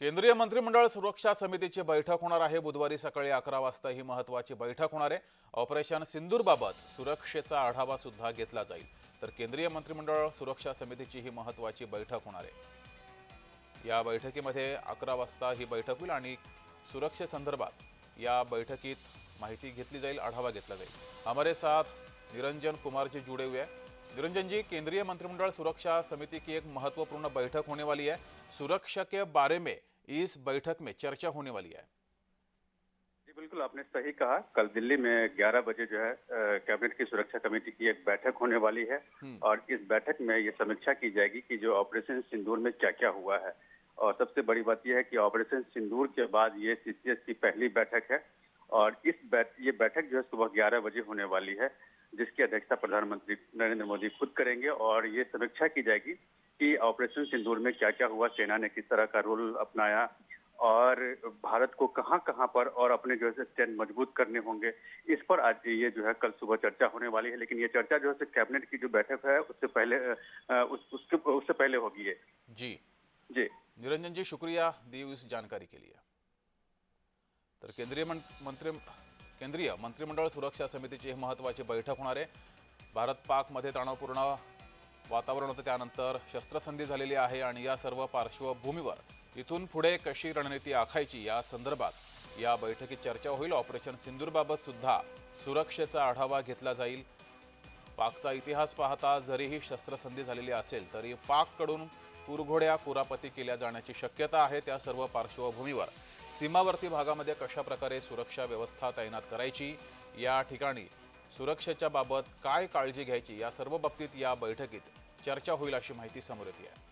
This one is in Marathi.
केंद्रीय मंत्रिमंडळ सुरक्षा समितीची बैठक होणार आहे. बुधवारी सकाळी अकरा वाजता ही महत्वाची बैठक होणार आहे. ऑपरेशन सिंदूरबाबत सुरक्षेचा आढावा सुद्धा घेतला जाईल. तर केंद्रीय मंत्रिमंडळ सुरक्षा समितीची ही महत्वाची बैठक होणार आहे. या बैठकीमध्ये अकरा वाजता ही बैठक होईल आणि सुरक्षेसंदर्भात या बैठकीत माहिती घेतली जाईल आढावा घेतला जाईल. हमारे साथ निरंजन कुमारजी जुड़े हुए हैं. निरंजन जी केंद्रीय मंत्रिमंडल सुरक्षा समिति की एक महत्त्वपूर्ण बैठक होने वाली है. सुरक्षा के बारे में इस बैठक में चर्चा होने वाली है। जी बिल्कुल आपने सही कहा। कल दिल्ली में 11 बजे जो है कैबिनेट की सुरक्षा कमेटी की एक बैठक होने वाली है और इस बैठक में ये समीक्षा की जाएगी कि जो ऑपरेशन सिंदूर में क्या क्या हुआ है। और सबसे बड़ी बात यह है कि ऑपरेशन सिंदूर के बाद ये सीसीएस की पहली बैठक है और इस बैठ ये बैठक जो है सुबह 11 बजे होने वाली है। जिसकी अध्यक्षता प्रधानमंत्री नरेंद्र मोदी खुद करेंगे और ये समीक्षा की जाएगी कि ऑपरेशन सिंदूर में क्या क्या हुआ सेना ने किस तरह का रोल अपनाया और भारत को कहाँ कहाँ पर और अपने जो है स्टैंड मज़बूत करने होंगे इस पर आज ये जो है कल सुबह चर्चा होने वाली है। लेकिन ये चर्चा जो है कैबिनेट की जो बैठक है उससे पहले उस, उसके उससे पहले होगी ये। जी। जी। निरंजन जी शुक्रिया दी हुई इस जानकारी के लिए। तर केंद्रीय मंत्री केंद्रीय मंत्रिमंडळ सुरक्षा समितीची ही महत्त्वाची बैठक होणार आहे. भारत पाकमध्ये तणावपूर्ण वातावरण होतं. त्यानंतर शस्त्रसंधी झालेली आहे आणि या सर्व पार्श्वभूमीवर इथून पुढे कशी रणनीती आखायची या संदर्भात या बैठकीत चर्चा होईल. ऑपरेशन सिंदूरबाबत सुद्धा सुरक्षेचा आढावा घेतला जाईल. पाकचा इतिहास पाहता जरीही शस्त्रसंधी झालेली असेल तरी पाककडून कुरघोड्या कुरापती केल्या जाण्याची शक्यता आहे. त्या सर्व पार्श्वभूमीवर सीमावर्ती भागामध्ये कशा प्रकारे सुरक्षा व्यवस्था तैनात करायची या ठिकाणी सुरक्षेच्या बाबत काय काळजी घ्यायची या सर्व बाबतीत या बैठकीत चर्चा होईल अशी माहिती समोर येते आहे.